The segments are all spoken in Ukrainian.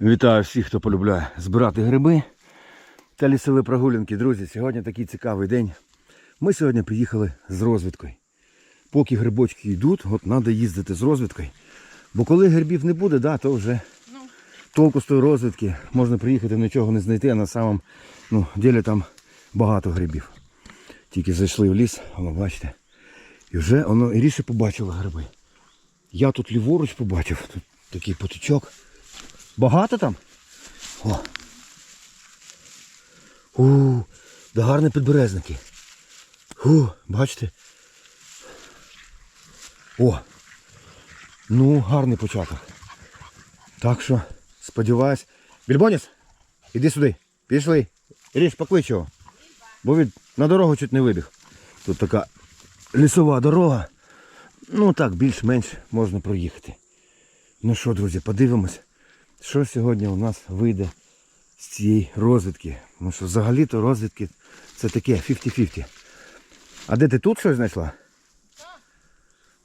Вітаю всіх, хто полюбляє збирати гриби та лісові прогулянки. Друзі, сьогодні такий цікавий день. Ми сьогодні приїхали з розвідкою. Поки грибочки йдуть, от треба їздити з розвідкою. Бо коли грибів не буде, да, то вже толку з тої розвідки можна приїхати, нічого не знайти, а на самом ну, ділі там багато грибів. Тільки зайшли в ліс, воно бачите. І вже воно і ріше побачило гриби. Я тут ліворуч побачив, тут такий потічок. Багато там? О. У, да гарні підберезники. У, бачите? О. Ну, гарний початок. Так що, сподіваюсь. Більбоніс, іди сюди. Пішли. Ріж, поклич його. Бо він на дорогу чуть не вибіг. Тут така лісова дорога. Ну так, більш-менш можна проїхати. Ну що, друзі, подивимось, що сьогодні у нас вийде з цієї розвідки. Тому що взагалі-то розвідки це таке 50-50. А де ти тут щось знайшла?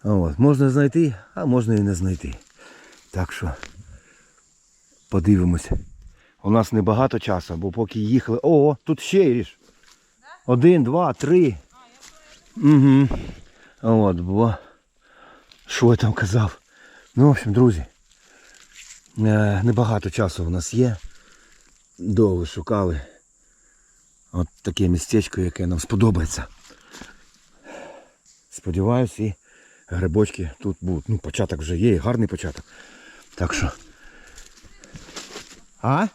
От, можна знайти, а можна і не знайти. Так що подивимось. У нас небагато часу, бо поки їхали. О, тут ще ріж. Один, два, три. Угу. От, бо. Що я там казав? Ну, в общем, друзі. Е, Небагато часу у нас є. Довго шукали. От таке містечко, яке нам сподобається. Сподіваюсь, і грибочки тут будуть. Ну, початок вже є, і гарний початок. Так що. А?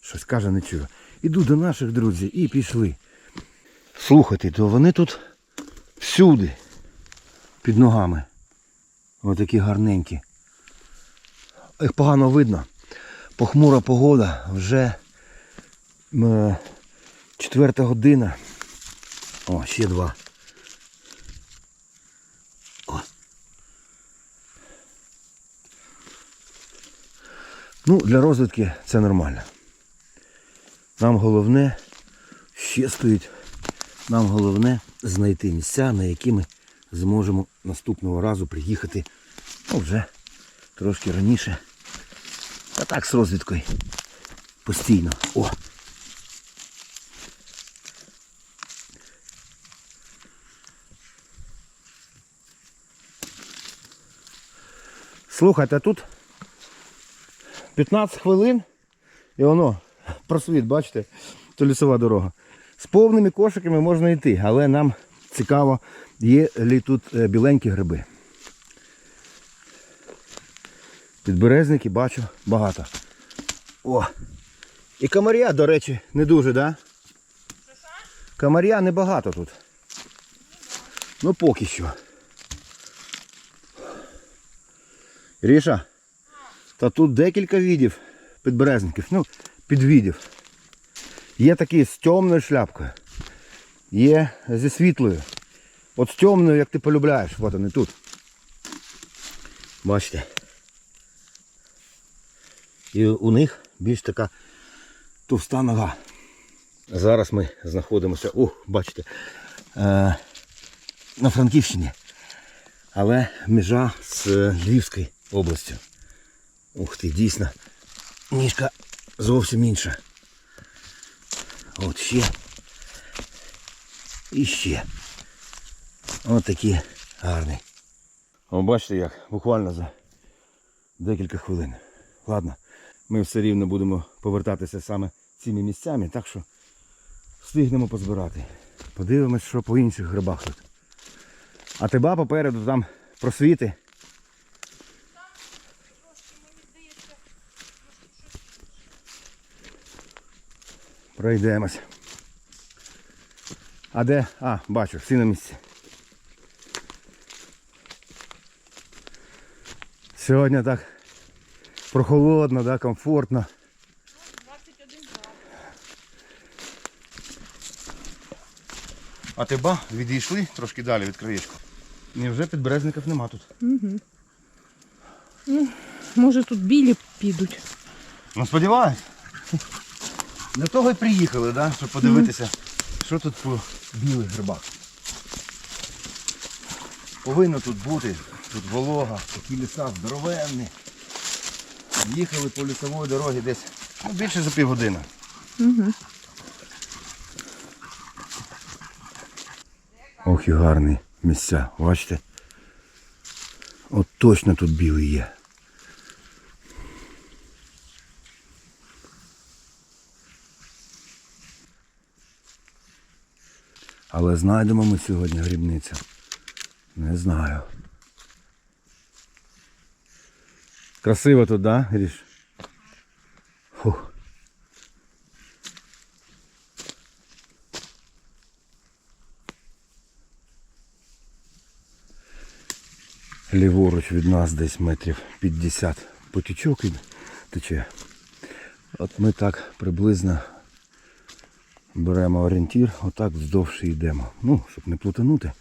Щось каже, не чую. Іду до наших друзів і пішли. Слухайте, то вони тут всюди під ногами. Отакі гарненькі. Їх погано видно. Похмура погода вже е, четверта година. О, ще два. О. Ну, для розвідки це нормально. Нам головне, ще стоїть, нам головне знайти місця, на які ми зможемо наступного разу приїхати ну, вже трошки раніше. А так з розвідкою. Постійно. О! Слухайте, тут 15 хвилин і воно, просвіт, бачите, то лісова дорога. З повними кошиками можна йти, але нам цікаво, є ли тут е, біленькі гриби. Підберезники бачу багато. О! І комаря, до речі, не дуже, да? Комаря небагато тут. Ну поки що. Ріша, та тут декілька видів підберезників, ну, підвідів. Є такі з темною шляпкою. Є зі світлою. От з темною, як ти полюбляєш. От вони тут. Бачите. І у них більш така товста нога. Зараз ми знаходимося, о, бачите, е, на Франківщині. Але межа з Львівською областю. Ух ти, дійсно. Ніжка зовсім інша. От ще. І ще. От такі гарні. О, бачите як, буквально за декілька хвилин. Ладно, ми все рівно будемо повертатися саме цими місцями, так що встигнемо позбирати. Подивимось, що по інших грибах тут. А тебе попереду там просвіти. Пройдемось. А де? А, бачу, всі на місці. Сьогодні так прохолодно, да, комфортно. 21. А ти ба, відійшли трошки далі від краєчку. Невже підберезників нема тут? Може тут білі підуть. Ну сподіваюсь. Для того і приїхали, да? щоб подивитися, що тут по білих грибах. Повинно тут бути, тут волога, такі ліса здоровенні. Їхали по лісовій дорогі десь ну, більше за півгодини. Угу. Ох і гарні місця, бачите? От точно тут білий є. Але знайдемо ми сьогодні грібницю. Не знаю. Красиво тут, да, Гріш? Фух. Ліворуч від нас десь метрів 50 потічок тече. От ми так приблизно беремо орієнтір, отак вздовж йдемо. Ну, щоб не плутанути.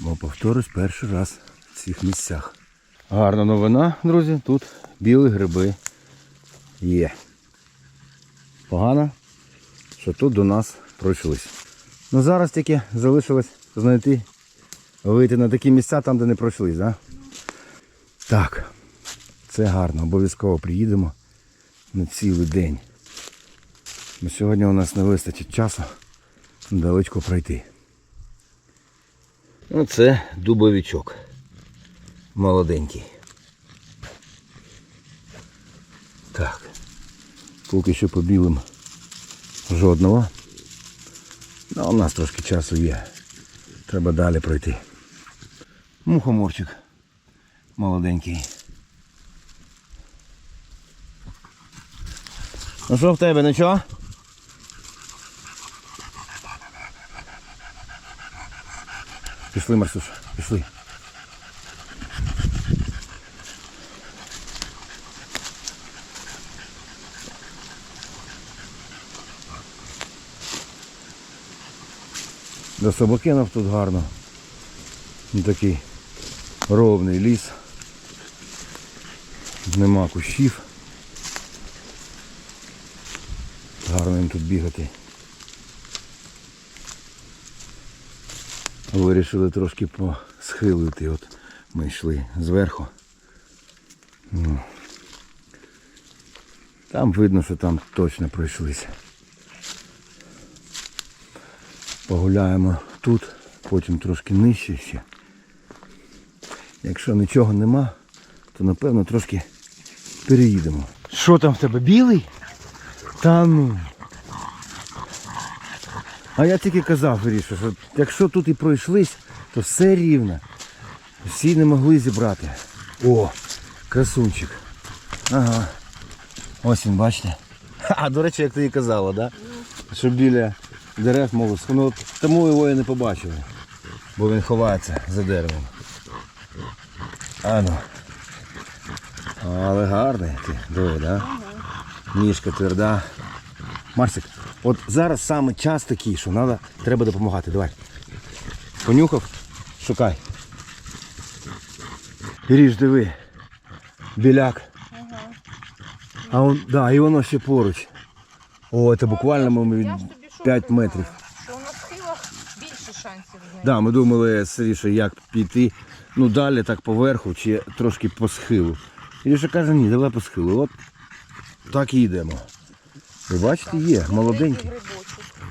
Бо повторюсь перший раз цих місцях. Гарна новина, друзі, тут білі гриби є. Погано, що тут до нас пройшлись. Ну зараз тільки залишилось знайти, вийти на такі місця там, де не пройшлись, да? Так, це гарно, обов'язково приїдемо на цілий день. Бо сьогодні у нас не вистачить часу далечко пройти. Оце дубовичок. Молоденький. Так. Поки що по білим жодного. Ну, у нас трошки часу є. Треба далі пройти. Мухоморчик. Молоденький. Ну що в тебе, нічого? Пішли, Марсуш, пішли. До собакенов тут гарно. Такий ровний ліс. Нема кущів. Гарно їм тут бігати. Вирішили трошки посхилити. От ми йшли зверху. Ну. Там видно, що там точно пройшлися. Погуляємо тут, потім трошки нижче ще. Якщо нічого нема, то напевно трошки переїдемо. Що там в тебе білий? Та ну. А я тільки казав, Гріша, що якщо тут і пройшлись, то все рівно. Всі не могли зібрати. О, красунчик. Ага. Ось він, бачите. А, до речі, як ти і казала, да? що біля дерев можуть. Ну, тому його і не побачили. Бо він ховається за деревом. А ну. Але гарний ти, диви, да? Ніжка тверда. Марсик, от зараз саме час такий, що надо, треба допомагати. Давай. Понюхав, шукай. Ріж, диви. Біляк. А он, да, і воно ще поруч. О, це буквально ми від Я ж тобі що 5 метрів. Що на схилах більше шансів знайти. Да, ми думали, Сергіше, як піти. Ну далі так поверху чи трошки по схилу. Ілюша каже, ні, давай по схилу. От так і йдемо. Ви бачите, є, молоденький.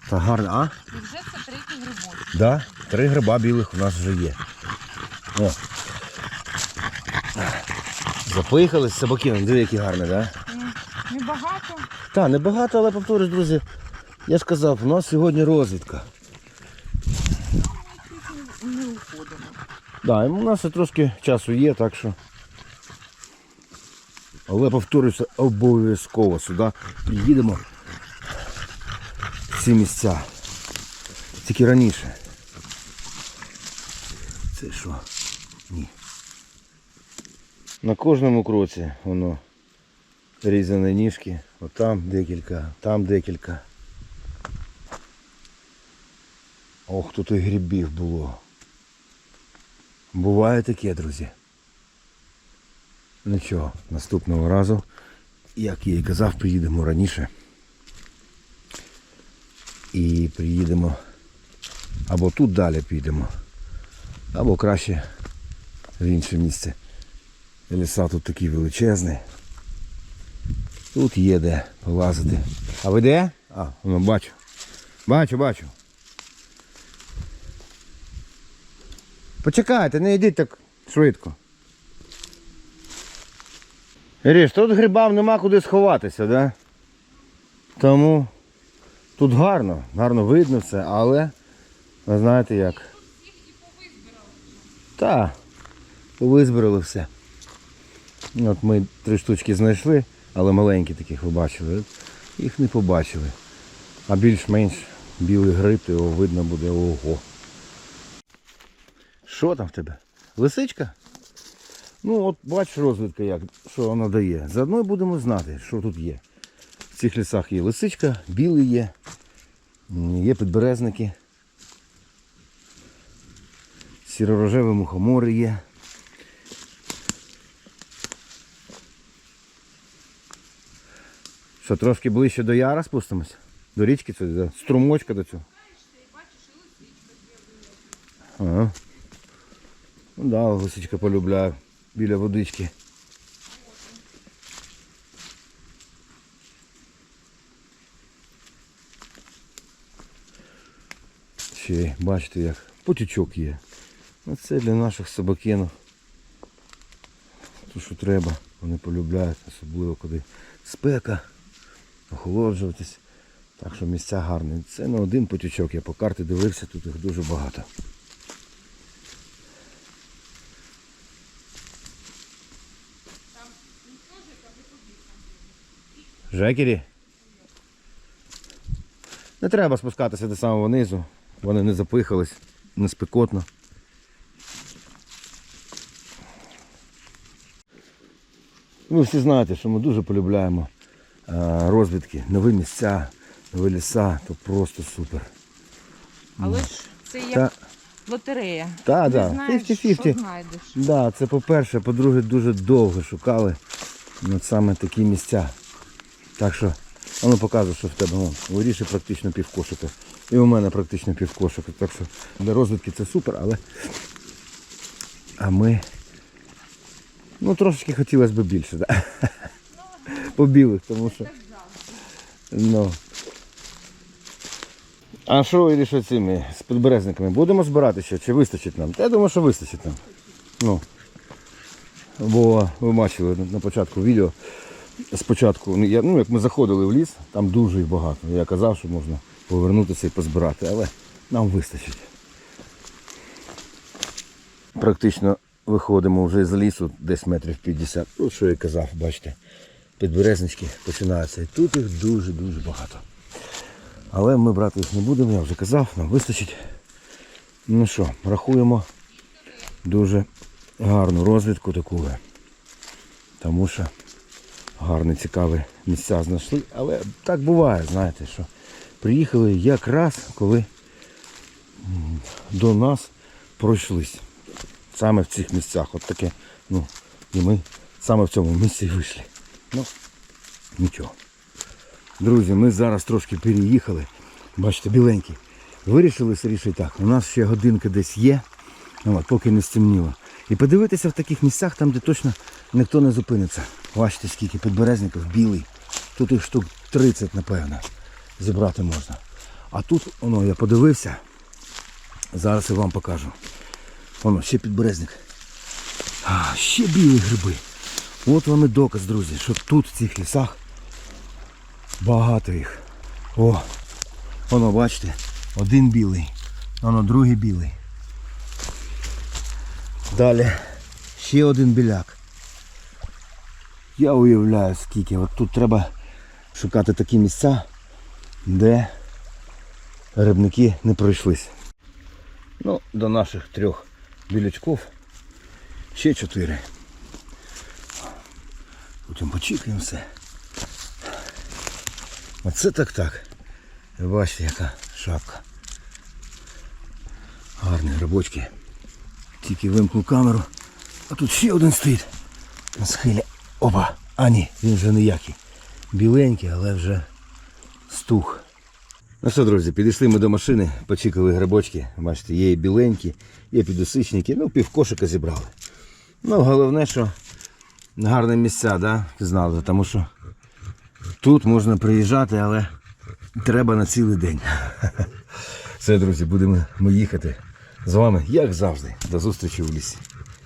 Та гарно, а? І вже це третій грибочок. Да, три гриба білих у нас вже є. О. Запихались собакином, диви, які гарні, да? М, Небагато. Так, небагато, але повторюсь, друзі. Я ж казав, у нас сьогодні розвідка. Уходимо. Да, у нас трошки часу є, так що. Але повторюся, обов'язково сюди приїдемо в ці місця. Тільки раніше. Це що? Ні. На кожному кроці воно різані ніжки. Отам декілька, там декілька. Ох, тут і грибів було. Буває таке, друзі. Нічого, наступного разу, як я і казав, приїдемо раніше. І приїдемо або тут далі підемо, або краще в інше місце. Ліса тут такий величезний. Тут є де полазити. А ви де? А, ну бачу. Бачу, бачу. Почекайте, не йдіть так швидко. Ріш, тут грибам нема куди сховатися, да? Тому тут гарно, гарно видно все, але ви знаєте як. Так, повизбирали все. От ми три штучки знайшли, але маленькі таких ви бачили. Їх не побачили. А більш-менш білий гриб, то його видно буде ого. Що там в тебе? Лисичка? Ну от бачиш розвідка як, що вона дає. Заодно будемо знати, що тут є. В цих лісах є лисичка, білий є, є підберезники. Сіророжеві мухомори є. Що, трошки ближче до яра спустимось? До річки, це, до струмочка до цього. Ага. Да, лисичка полюбляю біля водички. Ще бачите як потічок є. Ну, Це для наших собакенів. То, що треба, вони полюбляють, особливо коли спека, охолоджуватись. Так що місця гарні. Це не один потічок, я по карті дивився, тут їх дуже багато. Жекері? Не треба спускатися до самого низу. Вони не запихались, не спекотно. Ви всі знаєте, що ми дуже полюбляємо е, розвідки, нові місця, нові ліса, то просто супер. Але ж це як Та, лотерея. та, Ти да, 50-50. Да, це по-перше, по-друге, дуже довго шукали саме такі місця. Так що, а ну показує, що в тебе вон, у Ріші практично півкошика. І у мене практично півкошика. Так що для розвідки це супер, але а ми ну трошечки хотілося б більше, да? По білих, тому що. Ну. А що Ілі, що цими з підберезниками? Будемо збирати ще чи вистачить нам? Та я думаю, що вистачить нам. Ну. Бо ви бачили на початку відео. Спочатку, ну, я, ну, як ми заходили в ліс, там дуже їх багато. Я казав, що можна повернутися і позбирати, але нам вистачить. Практично виходимо вже з лісу десь метрів 50. Ну, що я казав, бачите, підберезнички починаються. І тут їх дуже-дуже багато. Але ми брати їх не будемо, я вже казав, нам вистачить. Ну що, рахуємо дуже гарну розвідку таку. Тому що гарні, цікаві місця знайшли. Але так буває, знаєте, що приїхали якраз коли до нас пройшлись. Саме в цих місцях. От таке, ну, і ми саме в цьому місці вийшли. Ну, нічого. Друзі, ми зараз трошки переїхали. Бачите, біленький. Вирішили Сергій так. У нас ще годинка десь є, ну, от, поки не стемніло. І подивитися в таких місцях, там, де точно ніхто не зупиниться. Бачите, скільки підберезників білий. Тут їх штук 30, напевно, зібрати можна. А тут, воно, я подивився. Зараз я вам покажу. Воно, ще підберезник. А, ще білі гриби. От вам і доказ, друзі, що тут в цих лісах Багато їх. О, воно, бачите, один білий, воно другий білий. Далі ще один біляк. Я уявляю скільки. От тут треба шукати такі місця, де рибники не пройшлись. Ну, до наших трьох білячків ще чотири. Потім почекаємо все. Оце так так. Бачите, яка шапка. Гарні грибочки. Тільки вимкнув камеру. А тут ще один стоїть. На схилі. Опа! А ні, він вже ніякий. Біленький, але вже стух. Ну що, друзі, підійшли ми до машини, почекали грибочки. Бачите, є і біленькі, є підосичники, ну півкошика зібрали. Ну, головне, що гарні місця, да? знали, тому що тут можна приїжджати, але треба на цілий день. Все, друзі, будемо ми їхати з вами, як завжди. До зустрічі в лісі.